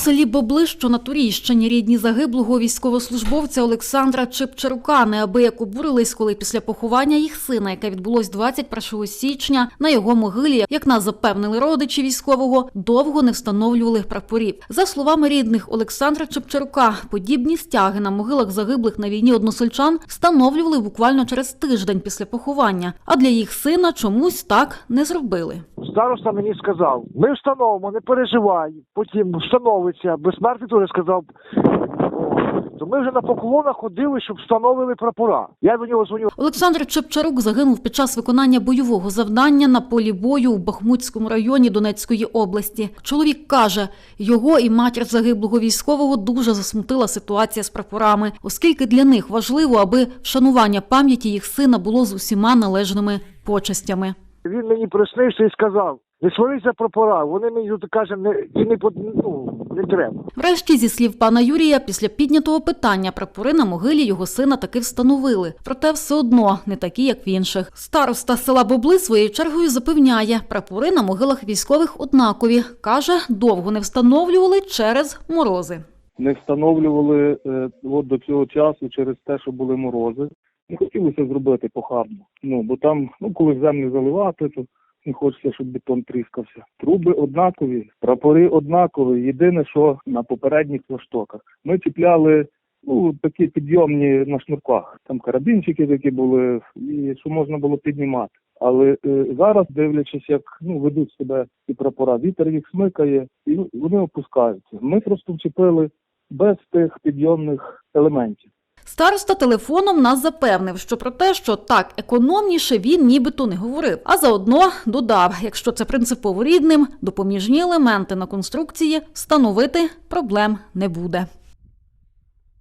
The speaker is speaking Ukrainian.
селі Бобли, на Турійщині, рідні загиблого військовослужбовця Олександра Чепчарука неабияк обурились, коли після поховання їх сина, яке відбулось 21 січня, на його могилі, як нас запевнили родичі військового, довго не встановлювали прапорів. За словами рідних Олександра Чепчарука, подібні стяги на могилах загиблих на війні односельчан встановлювали буквально через тиждень після поховання, а для їх сина чомусь так не зробили. Староста мені сказав, ми встановимо, не переживай. Потім встановиться. Безсмертний теж сказав. То ми вже на поклонах ходили, щоб встановили прапора. Я до нього дзвоню. Олександр Чепчарук загинув під час виконання бойового завдання на полі бою у Бахмутському районі Донецької області. Чоловік каже, його і матір загиблого військового дуже засмутила ситуація з прапорами, оскільки для них важливо, аби вшанування пам'яті їх сина було з усіма належними почестями. Він мені приснився і сказав: не сварися прапора. Вони мені тут каже, не і не ну, не треба. Врешті, зі слів пана Юрія, після піднятого питання прапори на могилі його сина таки встановили. Проте все одно не такі, як в інших. Староста села Бобли своєю чергою запевняє, прапори на могилах військових однакові. Каже, довго не встановлювали через морози. не встановлювали е, от до цього часу через те, що були морози. Не хотілося зробити похабно. Ну бо там, ну коли землю заливати, то не хочеться, щоб бетон тріскався. Труби однакові, прапори однакові. Єдине, що на попередніх флаштоках ми чіпляли. Ну, такі підйомні на шнурках, там карабінчики такі були, і що можна було піднімати. Але е, зараз, дивлячись, як ну ведуть себе ці прапора, вітер їх смикає, і ну, вони опускаються. Ми просто вчепили без тих підйомних елементів. Староста телефоном нас запевнив, що про те, що так економніше, він нібито не говорив. А заодно додав, якщо це принципово рідним, допоміжні елементи на конструкції встановити проблем не буде.